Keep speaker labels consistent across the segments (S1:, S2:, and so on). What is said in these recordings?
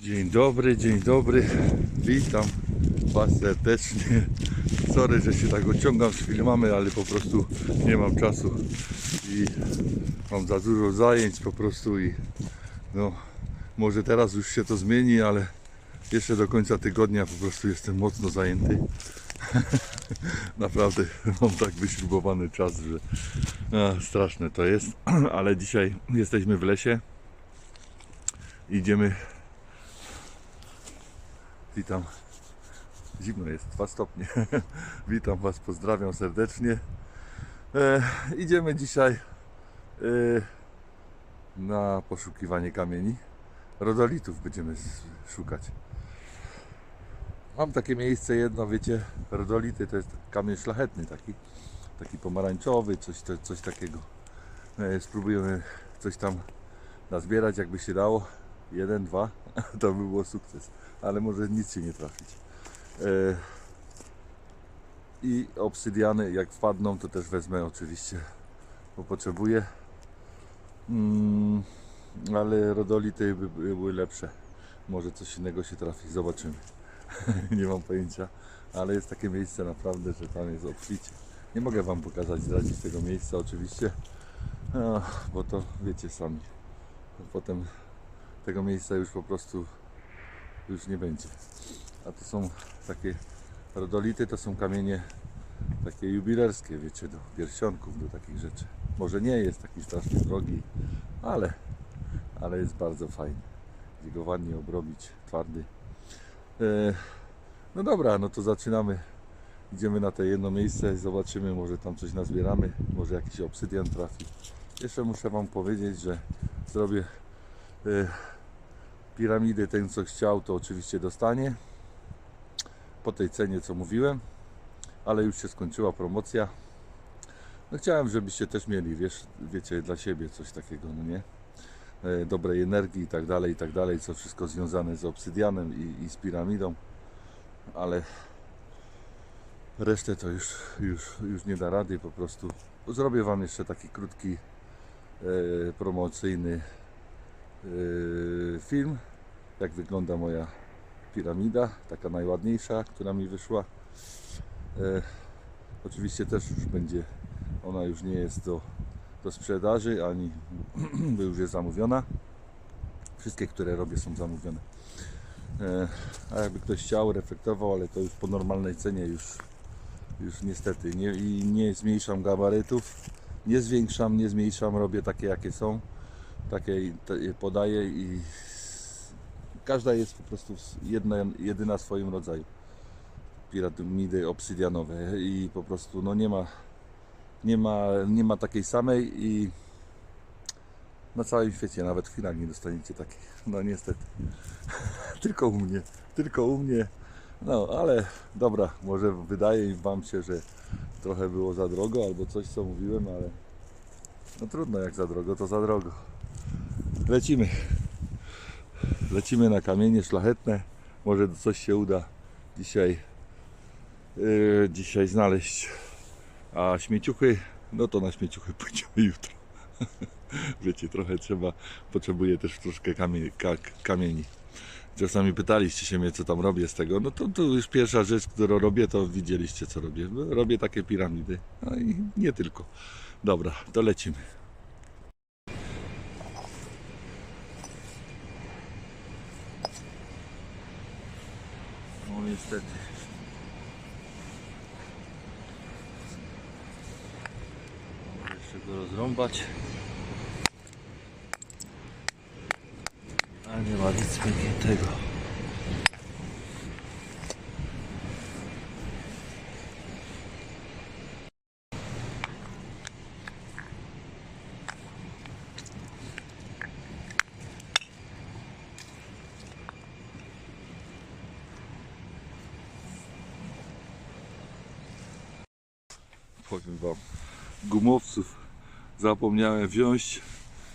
S1: Dzień dobry, dzień dobry. Witam Was serdecznie. Sorry, że się tak ociągam z filmami, ale po prostu nie mam czasu i mam za dużo zajęć po prostu i no może teraz już się to zmieni, ale jeszcze do końca tygodnia po prostu jestem mocno zajęty. Naprawdę mam tak wyśrubowany czas, że straszne to jest, ale dzisiaj jesteśmy w lesie. Idziemy Witam. Zimno jest, 2 stopnie. Witam Was, pozdrawiam serdecznie. E, idziemy dzisiaj e, na poszukiwanie kamieni. Rodolitów będziemy szukać. Mam takie miejsce jedno, wiecie, rodolity to jest kamień szlachetny taki, taki pomarańczowy, coś, to- coś takiego. E, spróbujemy coś tam nazbierać, jakby się dało. Jeden, dwa, to by było sukces ale może nic się nie trafić. E, I obsydiany, jak wpadną, to też wezmę oczywiście, bo potrzebuję. Mm, ale rodolity by były lepsze. Może coś innego się trafi, zobaczymy. nie mam pojęcia, ale jest takie miejsce naprawdę, że tam jest obficie. Nie mogę Wam pokazać, zdradzić tego miejsca oczywiście, bo to wiecie sami. Potem tego miejsca już po prostu już nie będzie. A to są takie rodolity, to są kamienie takie jubilerskie, wiecie, do pierścionków, do takich rzeczy. Może nie jest taki strasznie drogi, ale, ale jest bardzo fajny. Gdzie obrobić, twardy. E, no dobra, no to zaczynamy. Idziemy na te jedno miejsce, zobaczymy, może tam coś nazbieramy, może jakiś obsydian trafi. Jeszcze muszę Wam powiedzieć, że zrobię e, piramidy ten co chciał to oczywiście dostanie. Po tej cenie co mówiłem. Ale już się skończyła promocja. No chciałem żebyście też mieli wiesz, wiecie dla siebie coś takiego no nie? E, dobrej energii i tak dalej i tak dalej co wszystko związane z obsydianem i, i z piramidą. Ale resztę to już, już, już nie da rady po prostu zrobię wam jeszcze taki krótki e, promocyjny yy, film, jak wygląda moja piramida, taka najładniejsza, która mi wyszła. E, oczywiście też już będzie, ona już nie jest do, do sprzedaży, ani bo już jest zamówiona. Wszystkie, które robię są zamówione. E, a jakby ktoś chciał, reflektował, ale to już po normalnej cenie już, już niestety nie, i nie zmniejszam gabarytów, nie zwiększam, nie zmniejszam, robię takie jakie są takie podaję i każda jest po prostu jedna, jedyna w swoim rodzaju. Piramidy obsydianowe i po prostu no nie ma, nie ma, nie ma takiej samej i na całym świecie nawet w Chinach nie dostaniecie takiej. No niestety. tylko u mnie, tylko u mnie. No ale dobra, może wydaje Wam się, że trochę było za drogo albo coś co mówiłem, ale no trudno jak za drogo, to za drogo. Lecimy. Lecimy na kamienie szlachetne. Może coś się uda dzisiaj, yy, dzisiaj znaleźć. A śmieciuchy, no to na śmieciuchy pójdziemy jutro. Wiecie, trochę trzeba, potrzebuję też troszkę kamieni. Ka, kamieni. Czasami pytaliście się mnie, co tam robię z tego. No to, to już pierwsza rzecz, którą robię, to widzieliście, co robię. Robię takie piramidy. No i nie tylko. Dobra, to lecimy. Niestety. Jeszcze go rozrąbać. A nie ma nic pięknego. powiem wam, gumowców zapomniałem wziąć.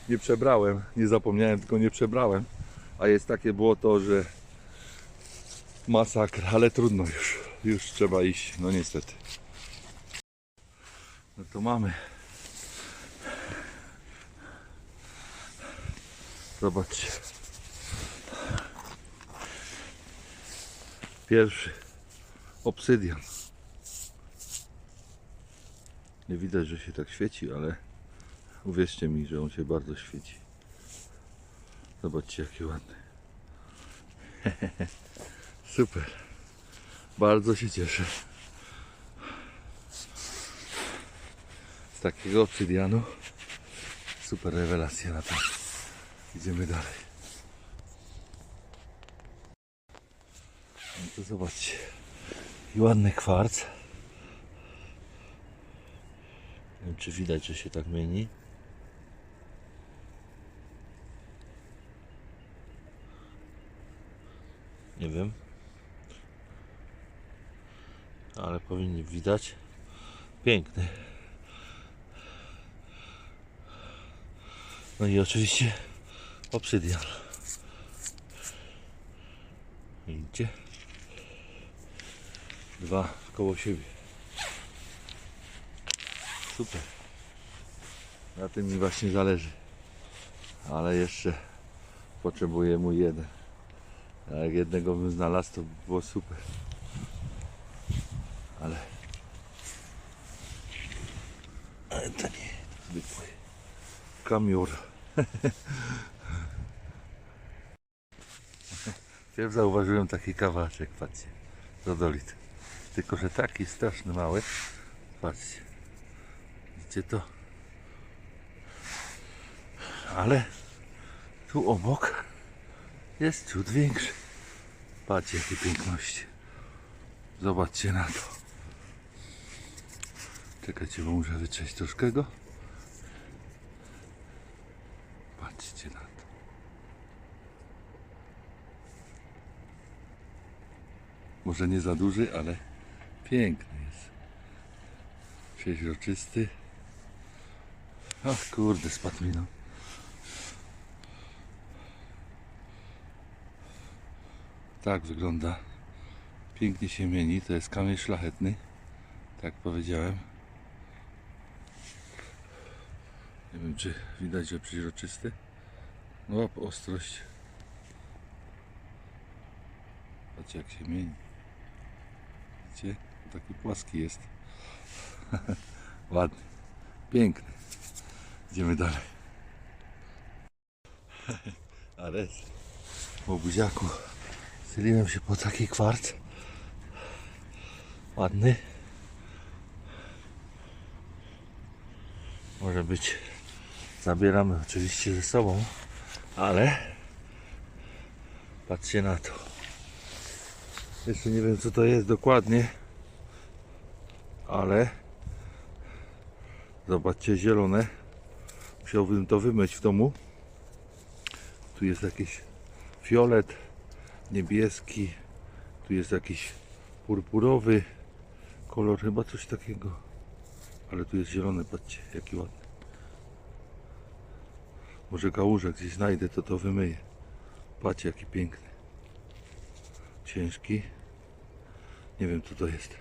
S1: Nie przebrałem, nie zapomniałem, tylko nie przebrałem. A jest takie błoto, że masakra, ale trudno już. Już trzeba iść, no niestety. No to mamy. Zobaczcie. Pierwszy obsydian. Nie widać, że się tak świeci, ale uwierzcie mi, że on się bardzo świeci. Zobaczcie, jaki ładny. Super. Bardzo się cieszę. Z takiego obsydianu. Super rewelacja na to. Idziemy dalej. No to zobaczcie. I ładny kwarc. Nie wiem, czy widać, że się tak mieni. Nie wiem. Ale powinni widać. Piękny. No i oczywiście obsydian. Widzicie? Dwa koło siebie. Super. Na tym mi właśnie zależy. Ale jeszcze potrzebuję mój jeden. A jak jednego bym znalazł, to by było super. Ale... Ale to nie, zwykły kamiur. Pierw zauważyłem taki kawałeczek, patrzcie, rodolit. Tylko, że taki straszny mały. Patrzcie. Widzicie to? Ale tu obok jest ciut większy. Patrzcie, jakie piękności. Zobaczcie na to. Czekajcie, bo muszę wytrzeć troszkę go. Patrzcie na to. Może nie za duży, ale piękny jest. Przeźroczysty. Ach kurde, spadł mi no. Tak wygląda. Pięknie się mieni. To jest kamień szlachetny. Tak powiedziałem. Nie wiem, czy widać, że przeźroczysty. No, łap ostrość. Patrzcie, jak się mieni. Widzicie? Taki płaski jest. Ładny. Piękny. Idziemy dalej. Ale po buziaku Syliłem się po taki kwarc. Ładny. Może być. Zabieramy oczywiście ze sobą, ale patrzcie na to. Jeszcze nie wiem co to jest dokładnie, ale zobaczcie zielone. Musiałbym to wymyć w domu. Tu jest jakiś fiolet niebieski, tu jest jakiś purpurowy kolor, chyba coś takiego. Ale tu jest zielony, patrzcie, jaki ładny. Może kałużę gdzieś znajdę, to to wymyję. Patrzcie, jaki piękny. Ciężki. Nie wiem, co to jest.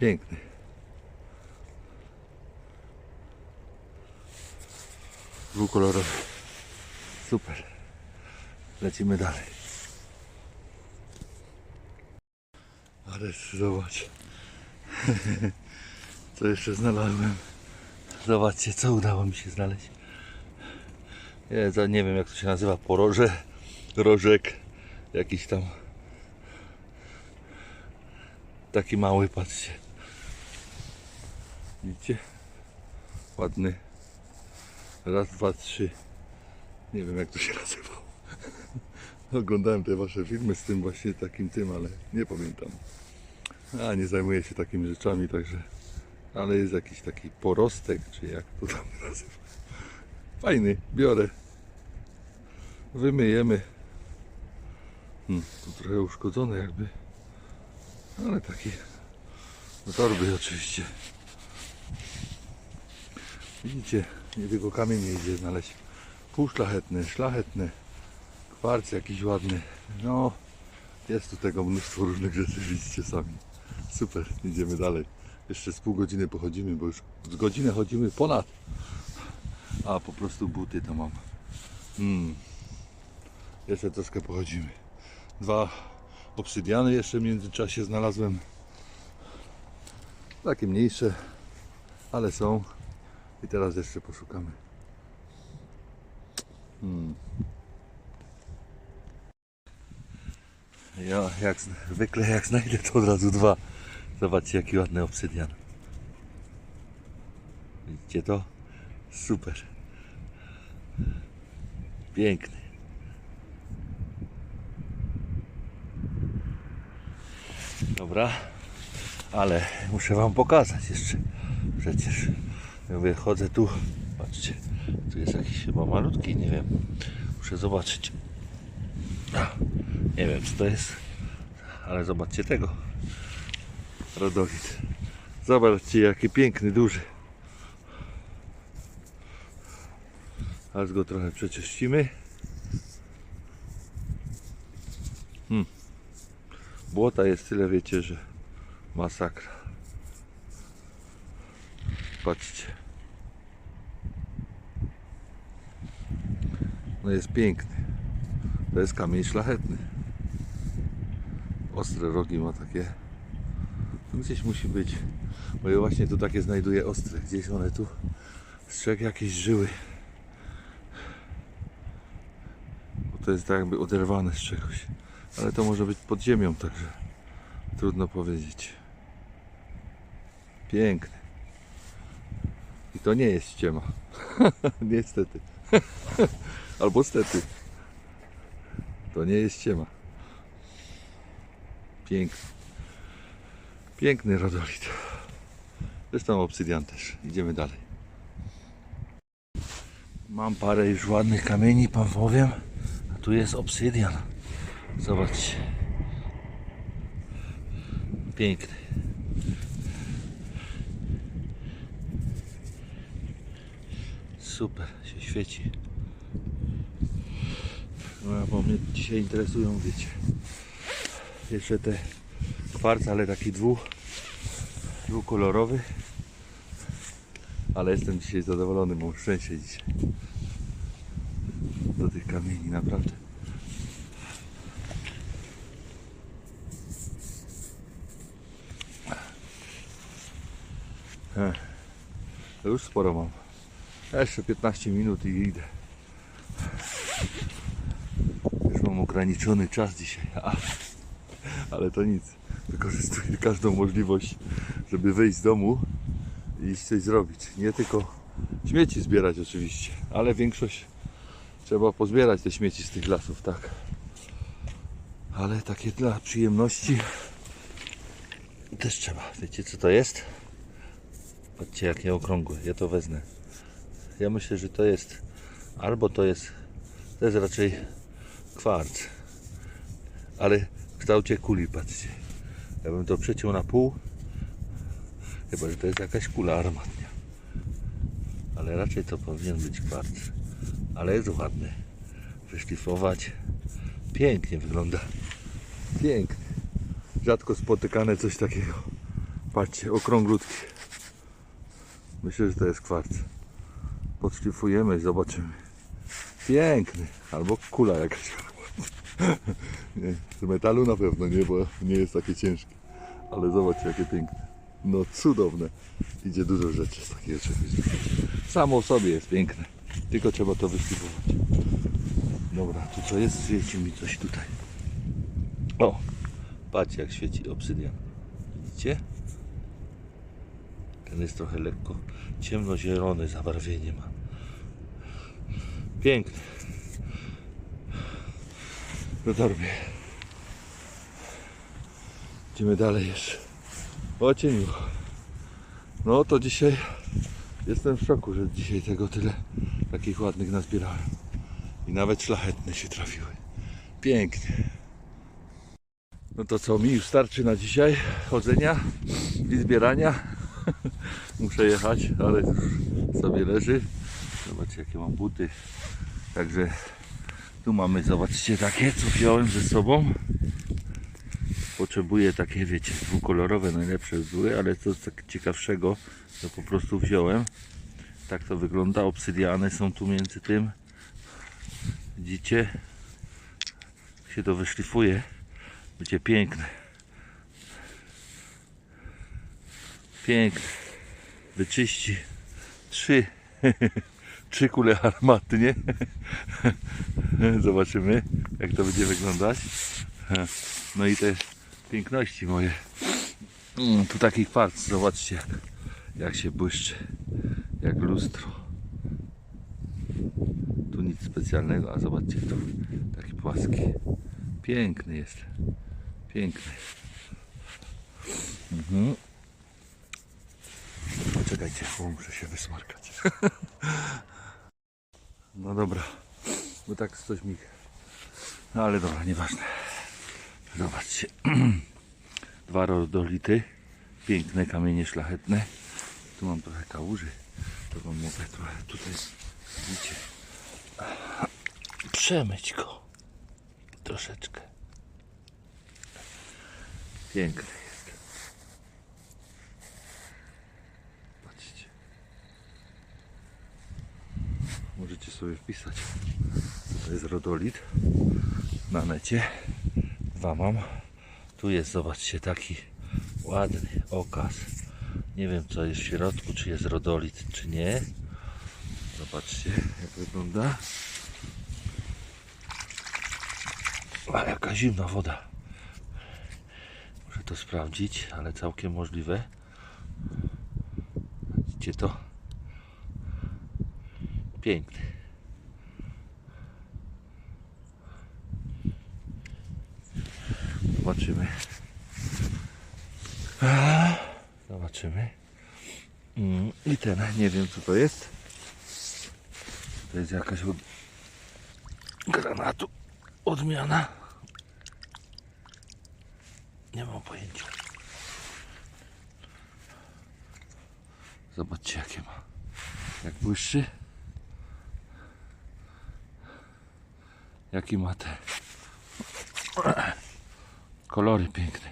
S1: Piękny. Dwukolorowy. Super. Lecimy dalej. Ale zobacz. Co jeszcze znalazłem? Zobaczcie, co udało mi się znaleźć. Za- nie wiem jak to się nazywa, poroże, rożek, jakiś tam taki mały, patrzcie. Widzicie? Ładny. Raz, dwa, trzy. Nie wiem jak to się nazywało. Oglądałem te wasze filmy z tym właśnie takim tym, ale nie pamiętam. A nie zajmuję się takimi rzeczami, także. Ale jest jakiś taki porostek, czy jak to tam nazywa. Fajny, biorę. Wymyjemy. Hmm, tu trochę uszkodzone jakby. Ale taki. Do torby oczywiście. Widzicie, nie tylko kamień nie idzie znaleźć. Półszlachetny, szlachetny, kwarc jakiś ładny. No, jest tu tego mnóstwo różnych rzeczy, widzicie sami. Super, idziemy dalej. Jeszcze z pół godziny pochodzimy, bo już z godzinę chodzimy ponad. A po prostu buty to mam. Mm. Jeszcze troszkę pochodzimy. Dwa obsydiany jeszcze w międzyczasie znalazłem. Takie mniejsze, ale są. I teraz jeszcze poszukamy. Hmm. Ja jak zwykle jak znajdę to od razu dwa. Zobaczcie jaki ładny obsydian. Widzicie to? Super. Piękny. Dobra, ale muszę Wam pokazać jeszcze. Przecież ja mówię, chodzę tu. Patrzcie, tu jest jakiś chyba malutki, nie wiem. Muszę zobaczyć. Nie wiem co to jest, ale zobaczcie tego. Rodowid. Zobaczcie jaki piękny, duży. Aż go trochę przeczyścimy. Hmm. Błota jest tyle, wiecie, że masakra. Patrzcie. No jest piękny. To jest kamień szlachetny. Ostre rogi ma takie. Tu gdzieś musi być. Bo ja właśnie tu takie znajduję ostre. Gdzieś one tu strzeg jakieś żyły. Bo to jest tak jakby oderwane z czegoś. Ale to może być pod ziemią, także trudno powiedzieć. Piękny. To nie jest ściema. Niestety. Albo stety. To nie jest ściema. Piękny. Piękny rodolit. Zresztą obsydian też. Idziemy dalej. Mam parę już ładnych kamieni, pan powiem. A tu jest obsydian. Zobaczcie. Piękny. Super, się świeci. No, bo mnie dzisiaj interesują, wiecie. Jeszcze te kwarc, ale taki dwóch, dwukolorowy. Ale jestem dzisiaj zadowolony, mam szczęście dzisiaj. Do tych kamieni, naprawdę. Już sporo mam. Jeszcze 15 minut i idę. Już mam ograniczony czas dzisiaj. A, ale to nic. Wykorzystuję każdą możliwość, żeby wyjść z domu i coś zrobić. Nie tylko śmieci zbierać oczywiście, ale większość trzeba pozbierać te śmieci z tych lasów, tak. Ale takie dla przyjemności też trzeba. Wiecie co to jest? Patrzcie jakie okrągłe. Ja to wezmę. Ja myślę, że to jest albo to jest to jest raczej kwarc. Ale w kształcie kuli, patrzcie. Ja bym to przeciął na pół. Chyba, że to jest jakaś kula armatnia. Ale raczej to powinien być kwarc. Ale jest ładny. Wyszlifować. Pięknie wygląda. Pięknie. Rzadko spotykane coś takiego. Patrzcie, okrąglutki. Myślę, że to jest kwarc. Podszlifujemy i zobaczymy. Piękny. Albo kula jakaś. nie, z metalu na pewno nie, bo nie jest takie ciężkie. Ale zobaczcie jakie piękne. No cudowne. Idzie dużo rzeczy z takiego czegoś. Samo sobie jest piękne. Tylko trzeba to wyszlifować. Dobra, tu co jest? Świeci mi coś tutaj. O! Patrzcie jak świeci obsydian. Widzicie? Ten jest trochę lekko ciemnozielony zabarwienie ma. Piękny. Do torby. Idziemy dalej jeszcze. O cieniu. No to dzisiaj jestem w szoku, że dzisiaj tego tyle takich ładnych nazbierałem. I nawet szlachetne się trafiły. Pięknie. No to co, mi już starczy na dzisiaj chodzenia i zbierania. Muszę jechać, ale już sobie leży. Zobaczcie jakie mam buty. Także tu mamy, zobaczcie takie, co wziąłem ze sobą. Potrzebuję takie, wiecie, dwukolorowe, najlepsze były, ale co tak ciekawszego, to po prostu wziąłem. Tak to wygląda. Obsydiany są tu między tym. Widzicie? się to wyszlifuje, będzie piękne. Piękne. Wyczyści trzy, trzy kule armaty, nie? Zobaczymy, jak to będzie wyglądać. No i te piękności moje. Mm, tu taki kwarc, zobaczcie jak, się błyszczy, jak lustro. Tu nic specjalnego, a zobaczcie tu, taki płaski. Piękny jest, piękny. Mhm. Czekajcie, bo muszę się wysmarkać. No dobra, bo tak coś mi... No ale dobra, nieważne. Zobaczcie. Dwa rodolity. Piękne kamienie szlachetne. Tu mam trochę kałuży. To wam mogę trochę tutaj, widzicie, przemyć go. Troszeczkę. Piękny jest. Patrzcie. Możecie sobie wpisać. To jest rodolit na necie. Dwa mam. Tu jest, zobaczcie, taki ładny okaz. Nie wiem, co jest w środku, czy jest rodolit, czy nie. Zobaczcie, jak wygląda. A jaka zimna woda. Muszę to sprawdzić, ale całkiem możliwe. Widzicie to? Piękny. Zobaczymy. Zobaczymy. Mm, I ten, nie wiem co to jest. To jest jakaś od granatu odmiana. Nie mam pojęcia. Zobaczcie jakie ma. Jak błyszczy. Jaki ma te kolory piękne.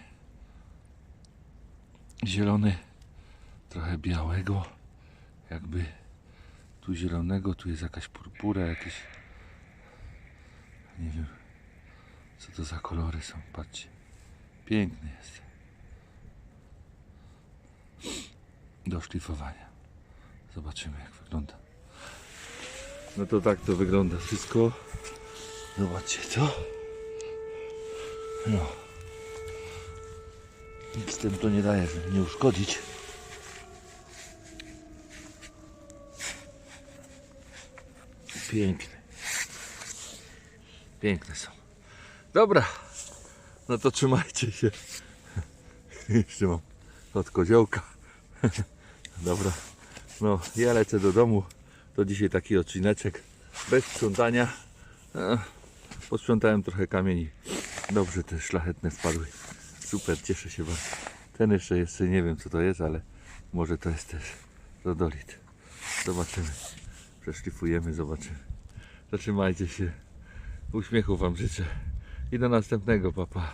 S1: Zielony, trochę białego, jakby tu zielonego, tu jest jakaś purpura, jakieś nie wiem co to za kolory są, patrzcie. Piękny jest. Do szlifowania. Zobaczymy jak wygląda. No to tak to wygląda wszystko. Zobaczcie to. No. Nic tym to nie daje, żeby nie uszkodzić. Piękne. Piękne są. Dobra. No to trzymajcie się. Jeszcze mam od koziołka. Dobra. No, ja lecę do domu. To dzisiaj taki odcineczek bez sprzątania. Posprzątałem trochę kamieni. Dobrze te szlachetne wpadły. Super, cieszę się bardzo. Ten jeszcze, jeszcze nie wiem co to jest, ale może to jest też rodolit. Zobaczymy. Przeszlifujemy, zobaczymy. Zatrzymajcie się. Uśmiechu Wam życzę. I do następnego, papa.